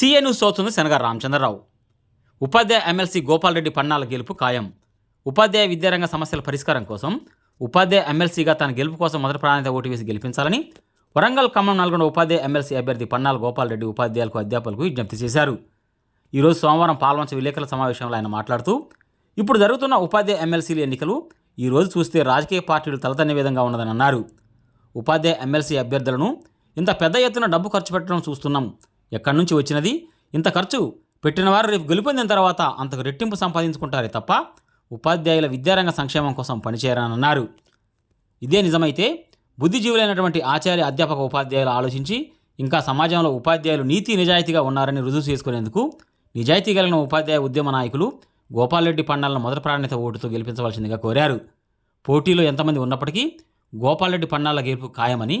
CA news అవుతుంది శనగ రామచంద్రరావు. ఉపాధ్యాయ MLC Gopal Reddy Pannala గెలుపు ఖాయం. ఉపాధ్యాయ విద్యారంగ సమస్యల పరిష్కారం కోసం ఉపాధ్యాయ ఎమ్మెల్సీగా తన గెలుపు కోసం మొదటి ప్రాధాన్యత ఓటు వేసి గెలిపించాలని వరంగల్ ఖమ్మం నల్గొండ ఉపాధ్యాయ ఎమ్మెల్సీ అభ్యర్థి పన్నాల గోపాల్ రెడ్డి ఉపాధ్యాయులకు అధ్యాపకులకు విజ్ఞప్తి చేశారు. ఈరోజు సోమవారం పాల్వంచ విలేకరుల సమావేశంలో ఆయన మాట్లాడుతూ ఇప్పుడు జరుగుతున్న ఉపాధ్యాయ ఎమ్మెల్సీల ఎన్నికలు ఈ రోజు చూస్తే రాజకీయ పార్టీలు తలతన్నే విధంగా ఉన్నదని అన్నారు. ఉపాధ్యాయ ఎమ్మెల్సీ అభ్యర్థులను ఇంత పెద్ద ఎత్తున డబ్బు ఖర్చు పెట్టడం చూస్తున్నాం. ఎక్కడి నుంచి వచ్చినది? ఇంత ఖర్చు పెట్టిన వారు రేపు గెలుపొందిన తర్వాత అంతకు రెట్టింపు సంపాదించుకుంటారే తప్ప ఉపాధ్యాయుల విద్యారంగ సంక్షేమం కోసం పనిచేయరని అన్నారు ఇదే నిజమైతే బుద్ధిజీవులైనటువంటి ఆచార్య అధ్యాపక ఉపాధ్యాయులు ఆలోచించి ఇంకా సమాజంలో ఉపాధ్యాయులు నీతి నిజాయితీగా ఉన్నారని రుజువు చేసుకునేందుకు నిజాయితీ కలిగిన ఉపాధ్యాయ ఉద్యమ నాయకులు గోపాల్రెడ్డి పండాలను మొదటి ప్రాధాన్యత ఓటుతో గెలిపించవలసిందిగా కోరారు. పోటీలో ఎంతమంది ఉన్నప్పటికీ గోపాల్రెడ్డి పండాల గెలుపు ఖాయమని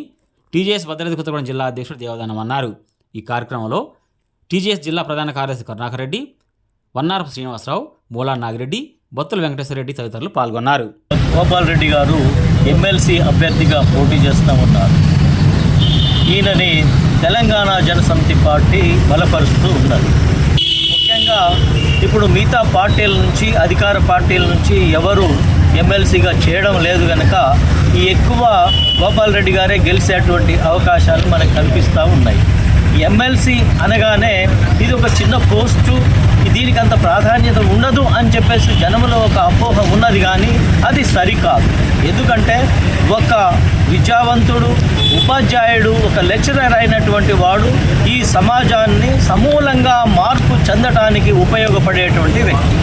టీజేఎస్ భద్రాద్రి కొత్తగూడెం జిల్లా అధ్యక్షుడు దేవదానం అన్నారు. ఈ కార్యక్రమంలో టీజేఎస్ జిల్లా ప్రధాన కార్యదర్శి కరుణాకర్ రెడ్డి వన్నారపు శ్రీనివాసరావు మూలా నాగిరెడ్డి బొత్తుల వెంకటేశ్వరరెడ్డి తదితరులు పాల్గొన్నారు. గోపాల్ రెడ్డి గారు ఎమ్మెల్సీ అభ్యర్థిగా పోటీ చేస్తూ ఉన్నారు. ఈయనని తెలంగాణ జనసమితి పార్టీ బలపరుస్తూ ఉన్నది. ముఖ్యంగా ఇప్పుడు మిగతా పార్టీల నుంచి అధికార పార్టీల నుంచి ఎవరు ఎమ్మెల్సీగా చేయడం లేదు కనుక ఈ ఎక్కువ గోపాల్ రెడ్డి గారే గెలిచేటువంటి అవకాశాలు మనకు కనిపిస్తూ ఉన్నాయి. ఎమ్మెల్సీ అనగానే ఇది ఒక చిన్న పోస్టు. దీనికి అంత ప్రాధాన్యత ఉండదు అని చెప్పేసి జనంలో ఒక అపోహ ఉన్నది కానీ అది సరికాదు. ఎందుకంటే ఒక విద్యావంతుడు ఉపాధ్యాయుడు ఒక లెక్చరర్ అయినటువంటి వాడు ఈ సమాజాన్ని సమూలంగా మార్పు చెందటానికి ఉపయోగపడేటువంటి వ్యక్తి.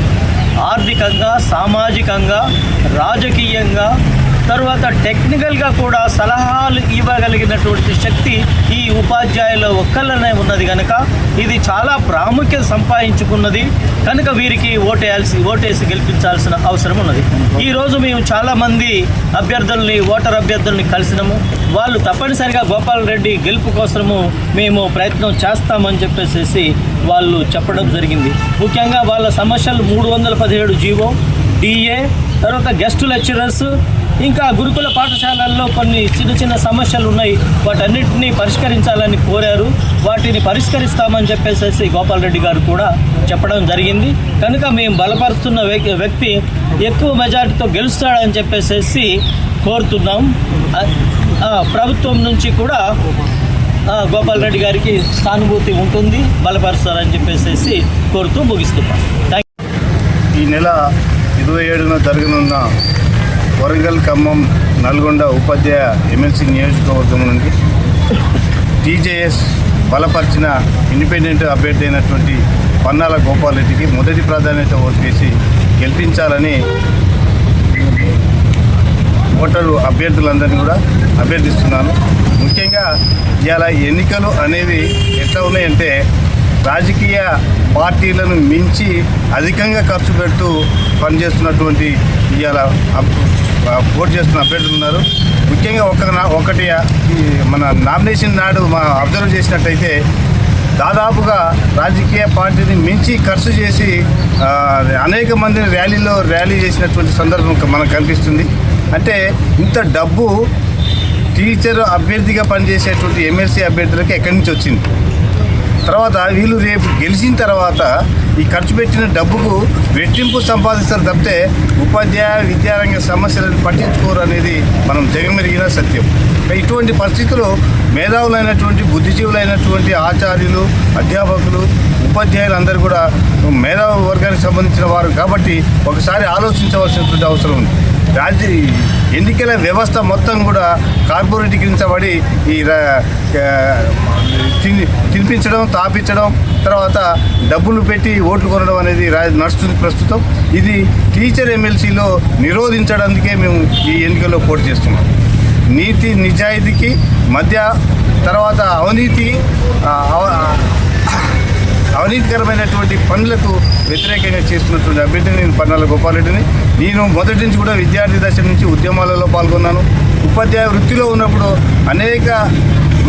ఆర్థికంగా సామాజికంగా రాజకీయంగా తర్వాత టెక్నికల్గా కూడా సలహాలు ఇవ్వగలిగినటువంటి శక్తి ఈ ఉపాధ్యాయుల ఒక్కళ్ళనే ఉన్నది కనుక ఇది చాలా ప్రాముఖ్యత సంపాదించుకున్నది. కనుక వీరికి ఓటేయాల్సి ఓటేసి గెలిపించాల్సిన అవసరం ఉన్నది. ఈరోజు మేము చాలామంది అభ్యర్థుల్ని ఓటర్ అభ్యర్థుల్ని కలిసినాము. వాళ్ళు తప్పనిసరిగా గోపాల్ రెడ్డి గెలుపు కోసము మేము ప్రయత్నం చేస్తామని చెప్పేసి వాళ్ళు చెప్పడం జరిగింది. ముఖ్యంగా వాళ్ళ సమస్యలు మూడు వందల పదిహేడు జీవో డిఏ తర్వాత గెస్ట్ లెక్చరర్స్ ఇంకా గురుకుల పాఠశాలల్లో కొన్ని చిన్న చిన్న సమస్యలు ఉన్నాయి వాటన్నిటిని పరిష్కరించాలని కోరారు. వాటిని పరిష్కరిస్తామని చెప్పేసి గోపాల్ రెడ్డి గారు కూడా చెప్పడం జరిగింది. కనుక మేము బలపరుస్తున్న వ్యక్- వ్యక్తి ఎక్కువ మెజార్టీతో గెలుస్తాడని చెప్పేసి కోరుతున్నాం. ప్రభుత్వం నుంచి కూడా గోపాల్ రెడ్డి గారికి సానుభూతి ఉంటుంది. బలపరుస్తారని చెప్పేసి కోరుతూ ముగిస్తున్నాం. థ్యాంక్ ఈ నెల ఇరవై ఏడున జరగనున్న వరంగల్ ఖమ్మం నల్గొండ ఉపాధ్యాయ ఎమ్మెల్సీ నియోజకవర్గం నుండి టీజేఎస్ బలపరిచిన ఇండిపెండెంట్ అభ్యర్థి అయినటువంటి పన్నాల గోపాల్ రెడ్డికి మొదటి ప్రాధాన్యత ఓటు వేసి గెలిపించాలని ఓటరు అభ్యర్థులందరినీ కూడా అభ్యర్థిస్తున్నాను. ముఖ్యంగా ఇవాళ ఎన్నికలు అనేవి ఎట్లా ఉన్నాయంటే రాజకీయ పార్టీలను మించి అధికంగా ఖర్చు పెడుతూ పనిచేస్తున్నటువంటి ఇవాళ పోటీ చేస్తున్న అభ్యర్థులు ఉన్నారు. ముఖ్యంగా ఒక ఒకటి మన నామినేషన్ నాడు మా అబ్జర్వ్ చేసినట్టయితే దాదాపుగా రాజకీయ పార్టీని మించి ఖర్చు చేసి అనేక మందిని ర్యాలీలో ర్యాలీ చేసినటువంటి సందర్భం మనకు కనిపిస్తుంది. అంటే ఇంత డబ్బు టీచర్ అభ్యర్థిగా పనిచేసేటువంటి ఎమ్మెల్సీ అభ్యర్థులకి ఎక్కడి నుంచి వచ్చింది? తర్వాత వీళ్ళు రేపు గెలిచిన తర్వాత ఈ ఖర్చు పెట్టిన డబ్బుకు రెట్టింపు సంపాదిస్తారు తప్పితే ఉపాధ్యాయ విద్యారంగ సమస్యలను పట్టించుకోరు అనేది మనం జగమెరిగిన సత్యం. ఇటువంటి పరిస్థితులు మేధావులైనటువంటి బుద్ధిజీవులైనటువంటి ఆచార్యులు అధ్యాపకులు ఉపాధ్యాయులు అందరూ కూడా మేధావు వర్గానికి సంబంధించిన వారు కాబట్టి ఒకసారి ఆలోచించవలసినటువంటి అవసరం ఉంది. రాజ్య ఎన్నికల వ్యవస్థ మొత్తం కూడా కార్పొరేటీకరించబడి ఈ రా- తినిపించడం తాపించడం తర్వాత డబ్బులు పెట్టి ఓట్లు కొనడం అనేది రా- నడుస్తుంది ప్రస్తుతం. ఇది టీచర్ ఎమ్మెల్సీలో నిరోధించడానికే మేము ఈ ఎన్నికల్లో పోటీ చేస్తున్నాం. నీతి నిజాయితీకి మధ్య తర్వాత అవినీతి అవినీతికరమైనటువంటి పనులకు వ్యతిరేకంగా చేస్తున్నటువంటి అభ్యర్థిని నేను పన్నాల గోపాలరెడ్డిని. నేను మొదటి నుంచి కూడా విద్యార్థి దశ నుంచి ఉద్యమాలలో పాల్గొన్నాను. ఉపాధ్యాయ వృత్తిలో ఉన్నప్పుడు అనేక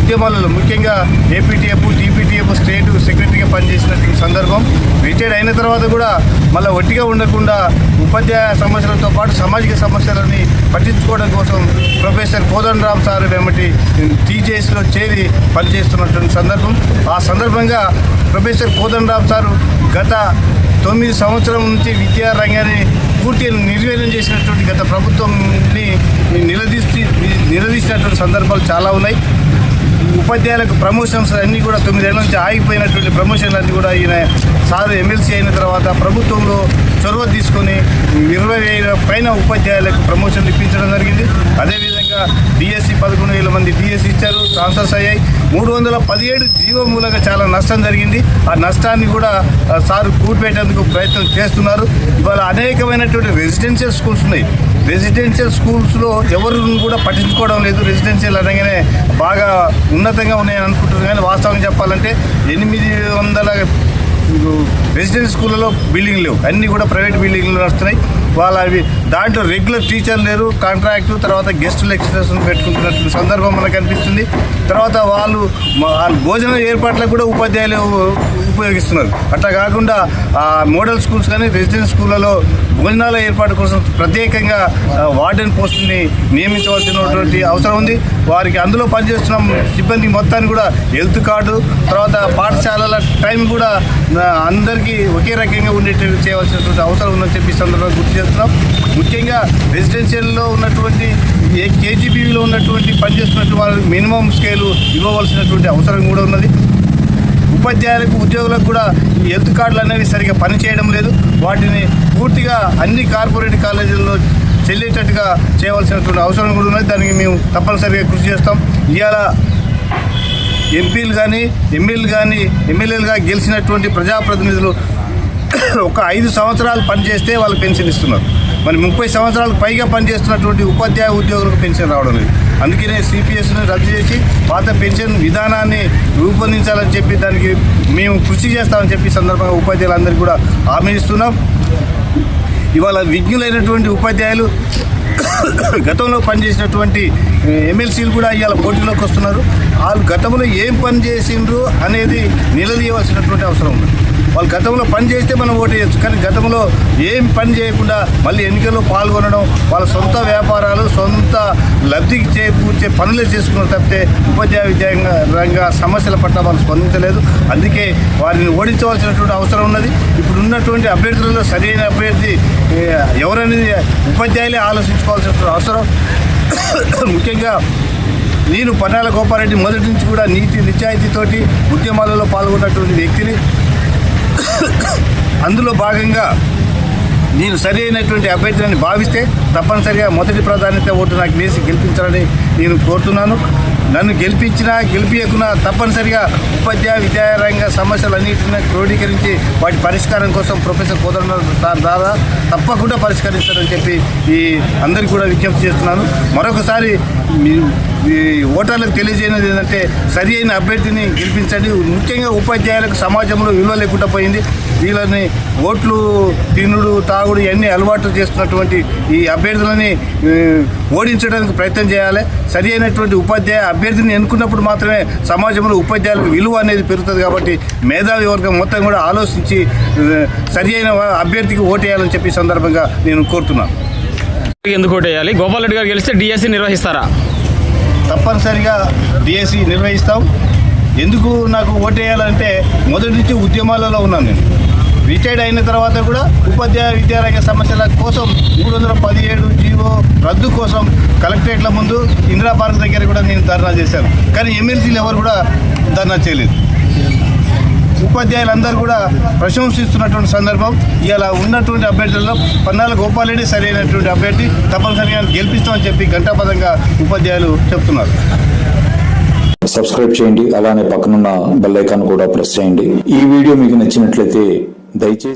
ఉద్యమాలలో ముఖ్యంగా ఏపీటీఎఫ్ టీపీటీఎఫ్ స్టేట్ సెక్రటరీగా పనిచేసినటువంటి సందర్భం రిటైర్డ్ అయిన తర్వాత కూడా మళ్ళీ ఒట్టిగా ఉండకుండా ఉపాధ్యాయ సమస్యలతో పాటు సామాజిక సమస్యలని పట్టించుకోవడం కోసం ప్రొఫెసర్ కోదండ రామ్ సార్ వెంబటి టీజేఎస్లో చేరి పనిచేస్తున్నటువంటి సందర్భం. ఆ సందర్భంగా ప్రొఫెసర్ కోదండ రామ్ సారు గత తొమ్మిది సంవత్సరం నుంచి విద్యారంగాన్ని పూర్తిగా నిర్వీర్యం చేసినటువంటి గత ప్రభుత్వంని నిలదీసి నిలదీసినటువంటి సందర్భాలు చాలా ఉన్నాయి. ఉపాధ్యాయులకు ప్రమోషన్స్ అన్నీ కూడా తొమ్మిదేళ్ళ నుంచి ఆగిపోయినటువంటి ప్రమోషన్లు అన్నీ కూడా ఈయన సార్ ఎమ్మెల్సీ అయిన తర్వాత ప్రభుత్వంలో చొరవ తీసుకొని ఇరవై వేల పైన ఉపాధ్యాయులకు ప్రమోషన్లు ఇప్పించడం జరిగింది. అదేవిధంగా డిఎస్సి పదకొండు వేల మంది డిఎస్సి ఇచ్చారు ట్రాన్స్ఫర్స్ అయ్యాయి. మూడు వందల పదిహేడు జీవో మూలంగా చాలా నష్టం జరిగింది. ఆ నష్టాన్ని కూడా సార్ కూడిపెట్టేందుకు ప్రయత్నం చేస్తున్నారు. ఇవాళ అనేకమైనటువంటి రెసిడెన్షియల్ స్కూల్స్ ఉన్నాయి. రెసిడెన్షియల్ స్కూల్స్లో ఎవరు కూడా పట్టించుకోవడం లేదు. రెసిడెన్షియల్ అనగానే బాగా ఉన్నతంగా ఉన్నాయని అనుకుంటున్నారు కానీ వాస్తవం చెప్పాలంటే ఎనిమిది వందల రెసిడెన్షియల్ స్కూళ్ళలో బిల్డింగ్ లేవు. అన్నీ కూడా ప్రైవేట్ బిల్డింగ్లు నడుస్తున్నాయి. వాళ్ళ అవి దాంట్లో రెగ్యులర్ టీచర్ లేరు. కాంట్రాక్టు తర్వాత గెస్ట్ లెక్చరర్స్ పెట్టుకుంటున్నటువంటి సందర్భం మనకు కనిపిస్తుంది తర్వాత వాళ్ళు భోజన ఏర్పాట్లకు కూడా ఉపాధ్యాయులు ఉపయోగిస్తున్నారు అట్లా కాకుండా ఆ మోడల్ స్కూల్స్ కానీ రెసిడెన్స్ స్కూళ్ళలో భోజనాల ఏర్పాటు కోసం ప్రత్యేకంగా వార్డెన్ పోస్టుని నియమించవలసినటువంటి అవసరం ఉంది. వారికి అందులో పనిచేస్తున్న సిబ్బంది మొత్తాన్ని కూడా హెల్త్ కార్డు తర్వాత పాఠశాలల టైం కూడా అందరికీ ఒకే రకంగా ఉండేటట్టు చేయవలసినటువంటి అవసరం ఉందని చెప్పి సందర్భంగా గుర్తు చేస్తున్నాం. ముఖ్యంగా రెసిడెన్షియల్లో ఉన్నటువంటి ఏ కేజీబీవీలో ఉన్నటువంటి పనిచేస్తున్నటువంటి వాళ్ళకి మినిమం స్కేలు ఇవ్వవలసినటువంటి అవసరం కూడా ఉన్నది. ఉపాధ్యాయులకు ఉద్యోగులకు కూడా ఈ హెల్త్ కార్డులు అనేవి సరిగా పనిచేయడం లేదు. వాటిని పూర్తిగా అన్ని కార్పొరేట్ కాలేజీల్లో చెల్లేటట్టుగా చేయవలసినటువంటి అవసరం కూడా ఉన్నది. దానికి మేము తప్పనిసరిగా కృషి చేస్తాం. ఇవాళ ఎంపీలు కానీ ఎమ్మెల్యేలు కానీ ఎమ్మెల్యేలుగా గెలిచినటువంటి ప్రజాప్రతినిధులు ఒక ఐదు సంవత్సరాలు పనిచేస్తే వాళ్ళు పెన్షన్ ఇస్తున్నారు. మరి ముప్పై సంవత్సరాలకు పైగా పనిచేస్తున్నటువంటి ఉపాధ్యాయ ఉద్యోగులకు పెన్షన్ రావడం లేదు. అందుకనే సిపిఎస్ను రద్దు చేసి పాత పెన్షన్ విధానాన్ని రూపొందించాలని చెప్పి దానికి మేము కృషి చేస్తామని చెప్పి సందర్భంగా ఉపాధ్యాయులందరికీ కూడా హామీ ఇస్తున్నాం. ఇవాళ విజ్ఞులైనటువంటి ఉపాధ్యాయులు గతంలో పనిచేసినటువంటి ఎమ్మెల్సీలు కూడా ఇవాళ పోటీలోకి వస్తున్నారు. వాళ్ళు గతంలో ఏం పని చేసిండ్రు అనేది నిలదీయవలసినటువంటి అవసరం ఉంది. వాళ్ళు గతంలో పని చేస్తే మనం ఓటు వేయచ్చు. కానీ గతంలో ఏం పని చేయకుండా మళ్ళీ ఎన్నికల్లో పాల్గొనడం వాళ్ళ సొంత వ్యాపారాలు సొంత లబ్ధికి చేకూర్చే పనులే చేసుకున్నారు తప్పితే ఉపాధ్యాయ విద్యాంగ రంగ సమస్యల పట్ల వాళ్ళు స్పందించలేదు. అందుకే వారిని ఓడించవలసినటువంటి అవసరం ఉన్నది. ఇప్పుడు ఉన్నటువంటి అభ్యర్థులలో సరైన అభ్యర్థి ఎవరనేది ఉపాధ్యాయులే ఆలోచించుకోవాల్సినటువంటి అవసరం. ముఖ్యంగా నేను పన్నాల గోపారెడ్డి మొదటి నుంచి కూడా నీతి నిజాయితీతోటి ఉద్యమాలలో పాల్గొన్నటువంటి వ్యక్తిని అందులో భాగంగా నేను సరి అయినటువంటి అభ్యర్థులని భావిస్తే తప్పనిసరిగా మొదటి ప్రాధాన్యత ఓటు నాకు వేసి గెలిపించాలని నేను కోరుతున్నాను. నన్ను గెలిపించినా గెలిపించకున్నా తప్పనిసరిగా ఉపాధ్యాయ విద్యారంగ సమస్యలన్నింటినీ క్రోడీకరించి వాటి పరిష్కారం కోసం ప్రొఫెసర్ కోదండ సార్ ద్వారా తప్పకుండా పరిష్కరిస్తారని చెప్పి ఈ అందరికీ కూడా విజ్ఞప్తి చేస్తున్నాను. మరొకసారి ఈ ఓటర్లకు తెలియజేయనది ఏంటంటే సరి అయిన అభ్యర్థిని గెలిపించండి. ముఖ్యంగా ఉపాధ్యాయులకు సమాజంలో విలువ లేకుండా పోయింది. వీళ్ళని ఓట్లు తినుడు తాగుడు ఇవన్నీ అలవాటు చేస్తున్నటువంటి ఈ అభ్యర్థులని ఓడించడానికి ప్రయత్నం చేయాలి. సరి అయినటువంటి ఉపాధ్యాయ అభ్యర్థిని ఎన్నుకున్నప్పుడు మాత్రమే సమాజంలో ఉపాధ్యాయులకు విలువ అనేది పెరుగుతుంది కాబట్టి మేధావి వర్గం మొత్తం కూడా ఆలోచించి సరి అయిన అభ్యర్థికి ఓటేయాలని చెప్పి సందర్భంగా నేను కోరుతున్నాను. ఎందుకు ఓటు వేయాలి గోపాల్ రెడ్డి గారు గెలిస్తే డిఎస్సి నిర్వహిస్తారా? తప్పనిసరిగా డిఎస్సి నిర్వహిస్తాం. ఎందుకు నాకు ఓటేయాలంటే మొదటి నుంచి ఉద్యమాలలో ఉన్నాను నేను. రిటైర్డ్ అయిన తర్వాత కూడా ఉపాధ్యాయ విద్యారంగ సమస్యల కోసం మూడు వందల పదిహేడు జీవో రద్దు కోసం కలెక్టరేట్ల ముందు ఇందిరా పార్క్ దగ్గర కూడా నేను ధర్నా చేశాను. కానీ ఎమ్మెల్సీలు ఎవరు కూడా ధర్నా చేయలేదు. ఉపాధ్యాయులందరూ కూడా ప్రశంసిస్తున్నటువంటి సందర్భం ఇలా ఉన్నటువంటి అభ్యర్థుల్లో పన్నాల గోపాలరెడ్డి సరైనటువంటి అభ్యర్థి తప్పనిసరిగా గెలిపిస్తామని చెప్పి ఘంటాపదంగా ఉపాధ్యాయులు చెప్తున్నారు. సబ్స్క్రైబ్ చేయండి అలానే పక్కనున్న బెల్ ఐకాన్ కూడా ప్రెస్ చేయండి. ఈ వీడియో మీకు నచ్చినట్లయితే దయచేసి